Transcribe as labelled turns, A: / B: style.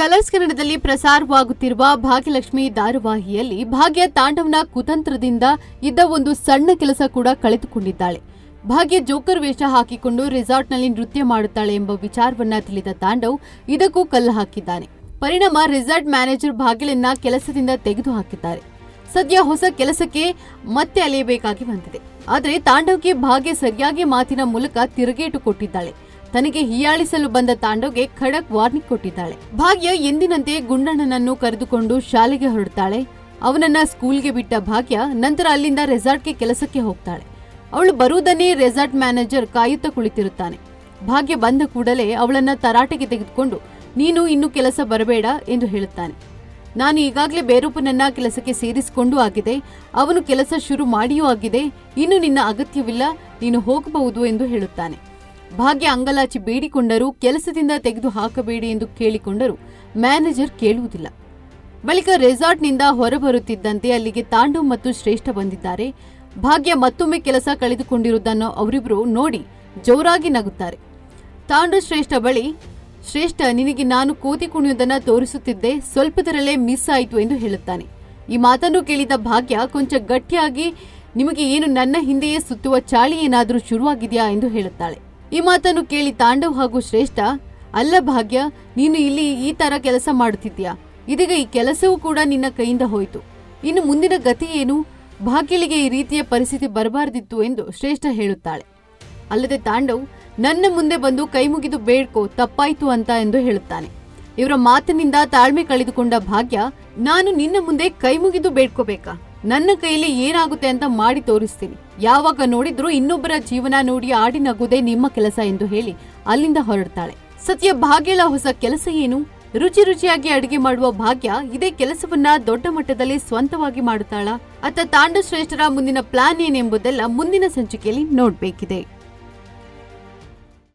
A: Colours ಕನ್ನಡದಲ್ಲಿ ಪ್ರಸಾರವಾಗುತ್ತಿರುವ ಭಾಗ್ಯಲಕ್ಷ್ಮಿ ಧಾರಾವಾಹಿಯಲ್ಲಿ ಭಾಗ್ಯ ತಾಂಡವನ ಕುತಂತ್ರದಿಂದ ಇದ್ದ ಒಂದು ಸಣ್ಣ ಕೆಲಸ ಕೂಡ ಕಳೆದುಕೊಂಡಿದ್ದಾಳೆ. ಭಾಗ್ಯ ಜೋಕರ್ ವೇಷ ಹಾಕಿಕೊಂಡು ರೆಸಾರ್ಟ್ನಲ್ಲಿ ನೃತ್ಯ ಮಾಡುತ್ತಾಳೆ ಎಂಬ ವಿಚಾರವನ್ನ ತಿಳಿದ ತಾಂಡವ್ ಇದಕ್ಕೂ ಕಲ್ಲು ಹಾಕಿದ್ದಾನೆ. ಪರಿಣಾಮ ರೆಸಾರ್ಟ್ ಮ್ಯಾನೇಜರ್ ಭಾಗ್ಯಲನ್ನ ಕೆಲಸದಿಂದ ತೆಗೆದು ಹಾಕಿದ್ದಾರೆ ಸದ್ಯ ಹೊಸ ಕೆಲಸಕ್ಕೆ ಮತ್ತೆ ಅಲೆಯಬೇಕಾಗಿ ಬಂದಿದೆ. ಆದರೆ ತಾಂಡವ್ಗೆ ಭಾಗ್ಯ ಸರಿಯಾಗಿ ಮಾತಿನ ಮೂಲಕ ತಿರುಗೇಟು ಕೊಟ್ಟಿದ್ದಾಳೆ. ತನಗೆ ಹೀಯಾಳಿಸಲು ಬಂದ ತಾಂಡವ್ಗೆ ಖಡಕ್ ವಾರ್ನಿಂಗ್ ಕೊಟ್ಟಿದ್ದಾಳೆ. ಭಾಗ್ಯ ಎಂದಿನಂತೆ ಗುಂಡಣ್ಣನನ್ನು ಕರೆದುಕೊಂಡು ಶಾಲೆಗೆ ಹೊರಡ್ತಾಳೆ. ಅವನನ್ನ ಸ್ಕೂಲ್ಗೆ ಬಿಟ್ಟ ಭಾಗ್ಯ ನಂತರ ಅಲ್ಲಿಂದ ರೆಸಾರ್ಟ್ಗೆ ಕೆಲಸಕ್ಕೆ ಹೋಗ್ತಾಳೆ. ಅವಳು ಬರುವುದನ್ನೇ ರೆಸಾರ್ಟ್ ಮ್ಯಾನೇಜರ್ ಕಾಯುತ್ತಾ ಕುಳಿತಿರುತ್ತಾನೆ. ಭಾಗ್ಯ ಬಂದ ಕೂಡಲೇ ಅವಳನ್ನ ತರಾಟೆಗೆ ತೆಗೆದುಕೊಂಡು, ನೀನು ಇನ್ನು ಕೆಲಸ ಬರಬೇಡ ಎಂದು ಹೇಳುತ್ತಾನೆ. ನಾನು ಈಗಾಗಲೇ ಬೇರೊಬ್ಬನನ್ನ ಕೆಲಸಕ್ಕೆ ಸೇರಿಸಿಕೊಂಡು ಆಗಿದೆ. ಅವನು ಕೆಲಸ ಶುರು ಮಾಡಿಯೂ ಆಗಿದೆ. ಇನ್ನು ನಿನ್ನ ಅಗತ್ಯವಿಲ್ಲ. ನೀನು ಹೋಗಬಹುದು ಎಂದು ಹೇಳುತ್ತಾನೆ. ಭಾಗ್ಯ ಅಂಗಲಾಚಿ ಬೇಡಿಕೊಂಡರೂ ಕೆಲಸದಿಂದ ತೆಗೆದು ಹಾಕಬೇಡಿ ಎಂದು ಕೇಳಿಕೊಂಡರೂ ಮ್ಯಾನೇಜರ್ ಕೇಳುವುದಿಲ್ಲ. ಬಳಿಕ ರೆಸಾರ್ಟ್ನಿಂದ ಹೊರಬರುತ್ತಿದ್ದಂತೆ ಅಲ್ಲಿಗೆ ತಾಂಡು ಮತ್ತು ಶ್ರೇಷ್ಠ ಬಂದಿದ್ದಾರೆ. ಭಾಗ್ಯ ಮತ್ತೊಮ್ಮೆ ಕೆಲಸ ಕಳೆದುಕೊಂಡಿರುವುದನ್ನು ಅವರಿಬ್ಬರು ನೋಡಿ ಜೋರಾಗಿ ನಗುತ್ತಾರೆ. ತಾಂಡು ಶ್ರೇಷ್ಠ ಬಳಿ, ಶ್ರೇಷ್ಠ, ನಿನಗೆ ನಾನು ಕೋತಿ ಕುಣಿಯುವುದನ್ನು ತೋರಿಸುತ್ತಿದ್ದೆ, ಸ್ವಲ್ಪದರಲ್ಲೇ ಮಿಸ್ ಆಯಿತು ಎಂದು ಹೇಳುತ್ತಾನೆ. ಈ ಮಾತನ್ನು ಕೇಳಿದ ಭಾಗ್ಯ ಕೊಂಚ ಗಟ್ಟಿಯಾಗಿ, ನಿಮಗೆ ಏನು ನನ್ನ ಹಿಂದೆಯೇ ಸುತ್ತುವ ಚಾಳಿ ಏನಾದರೂ ಶುರುವಾಗಿದೆಯಾ? ಎಂದು ಹೇಳುತ್ತಾಳೆ. ಈ ಮಾತನ್ನು ಕೇಳಿ ತಾಂಡವ್ ಹಾಗೂ ಶ್ರೇಷ್ಠ, ಅಲ್ಲ ಭಾಗ್ಯ, ನೀನು ಇಲ್ಲಿ ಈ ತರ ಕೆಲಸ ಮಾಡುತ್ತಿದ್ದೀಯಾ. ಇದೀಗ ಈ ಕೆಲಸವೂ ಕೂಡ ನಿನ್ನ ಕೈಯಿಂದ ಹೋಯಿತು. ಇನ್ನು ಮುಂದಿನ ಗತಿ ಏನು? ಭಾಗ್ಯಲಿಗೆ ಈ ರೀತಿಯ ಪರಿಸ್ಥಿತಿ ಬರಬಾರದಿತ್ತು ಎಂದು ಶ್ರೇಷ್ಠ ಹೇಳುತ್ತಾಳೆ. ಅಲ್ಲದೆ ತಾಂಡವ್, ನನ್ನ ಮುಂದೆ ಬಂದು ಕೈ ಮುಗಿದು ಬೇಡ್ಕೋ, ತಪ್ಪಾಯ್ತು ಅಂತ ಎಂದು ಹೇಳುತ್ತಾನೆ. ಇವರ ಮಾತಿನಿಂದ ತಾಳ್ಮೆ ಕಳೆದುಕೊಂಡ ಭಾಗ್ಯ, ನಾನು ನಿನ್ನ ಮುಂದೆ ಕೈ ಮುಗಿದು ಬೇಡ್ಕೋಬೇಕಾ? ನನ್ನ ಕೈಯಲ್ಲಿ ಏನಾಗುತ್ತೆ ಅಂತ ಮಾಡಿ ತೋರಿಸ್ತೀನಿ. ಯಾವಾಗ ನೋಡಿದ್ರು ಇನ್ನೊಬ್ಬರ ಜೀವನ ನೋಡಿ ಆಡಿ ನಗುದೇ ನಿಮ್ಮ ಕೆಲಸ ಎಂದು ಹೇಳಿ ಅಲ್ಲಿಂದ ಹೊರಡ್ತಾಳೆ. ಸತ್ಯ, ಭಾಗ್ಯಳ ಹೊಸ ಕೆಲಸ ಏನು? ರುಚಿ ರುಚಿಯಾಗಿ ಅಡುಗೆ ಮಾಡುವ ಭಾಗ್ಯ ಇದೇ ಕೆಲಸವನ್ನ ದೊಡ್ಡ ಮಟ್ಟದಲ್ಲಿ ಸ್ವಂತವಾಗಿ ಮಾಡುತ್ತಾಳ? ಅತ್ತ ತಾಂಡ ಶ್ರೇಷ್ಠರ ಮುಂದಿನ ಪ್ಲಾನ್ ಏನೆಂಬುದೆಲ್ಲ ಮುಂದಿನ ಸಂಚಿಕೆಯಲ್ಲಿ ನೋಡ್ಬೇಕಿದೆ.